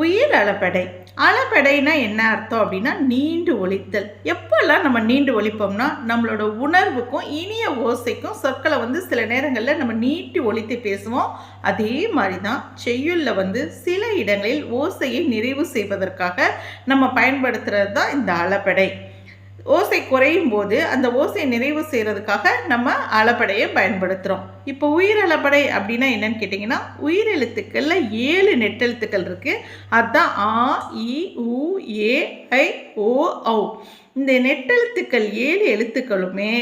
உயிர் அளப்படை. அளப்படைனா என்ன அர்த்தம் அப்படின்னா நீண்டு ஒழித்தல். எப்போல்லாம் நம்ம நீண்டு ஒழிப்போம்னா நம்மளோட உணர்வுக்கும் இனிய ஓசைக்கும் சொற்களை வந்து சில நேரங்களில் நம்ம நீட்டி ஒழித்து பேசுவோம். அதே மாதிரி தான் செய்யுள்ள வந்து சில இடங்களில் ஓசையை நிறைவு செய்வதற்காக நம்ம பயன்படுத்துறது தான் இந்த அளப்படை. ஓசை குறையும் போது அந்த ஓசையை நிறைவு செய்கிறதுக்காக நம்ம அளப்படையை பயன்படுத்துகிறோம் இப்போ உயிரளபடை அப்படின்னா என்னன்னு கேட்டிங்கன்னா உயிர் எழுத்துக்களில் ஏழு நெட்டெழுத்துக்கள் இருக்குது அதுதான் ஆ இ உ ஏ ஐ ஓ ஔ. இந்த நெட்டெழுத்துக்கள் ஏழு எழுத்துக்களுமே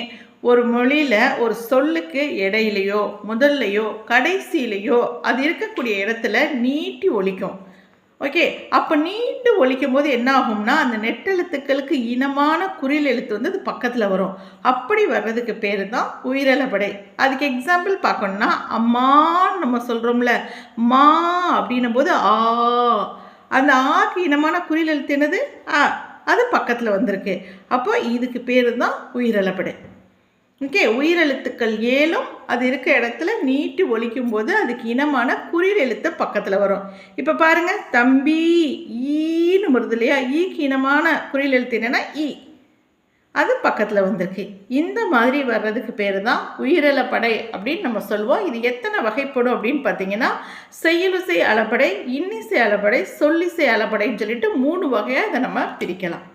ஒரு மொழியில் ஒரு சொல்லுக்கு இடையிலையோ முதல்லையோ கடைசியிலையோ அது இருக்கக்கூடிய இடத்துல நீட்டி ஒழிக்கும். ஓகே அப்போ நீண்டு ஒழிக்கும் போது என்ன ஆகும்னா அந்த நெட்டெழுத்துக்களுக்கு இனமான குறில் எழுத்து வந்து அது பக்கத்தில் வரும். அப்படி வர்றதுக்கு பேர் தான் உயிரலப்படை அதுக்கு எக்ஸாம்பிள் பார்க்கணும்னா அம்மான்னு நம்ம சொல்கிறோம்ல மா அப்படின்னும் போது ஆ. அந்த ஆக்கு இனமான குறில் எழுத்து என்னது? ஆ அது பக்கத்தில் வந்திருக்கு. அப்போ இதுக்கு பேர் தான் உயிரலப்படை ஓகே உயிரெழுத்துக்கள் ஏழும் அது இருக்க இடத்துல நீட்டி ஒழிக்கும் போது அதுக்கு இனமான குறில் எழுத்து பக்கத்தில் வரும். இப்போ பாருங்க தம்பி ஈன்னு வருது இல்லையா? ஈக்கு இனமான குறியில் எழுத்து என்னன்னா ஈ. அது பக்கத்தில் வந்திருக்கு. இந்த மாதிரி வர்றதுக்கு பேர் தான் உயிரிழப்படை அப்படின்னு நம்ம சொல்லுவோம். இது எத்தனை வகைப்படும் அப்படின்னு பார்த்தீங்கன்னா செயலுசை அளபடை இன்னிசை அளபடை சொல்லிசை அளபடைன்னு சொல்லிட்டு மூணு வகையாக இதை நம்ம பிரிக்கலாம்.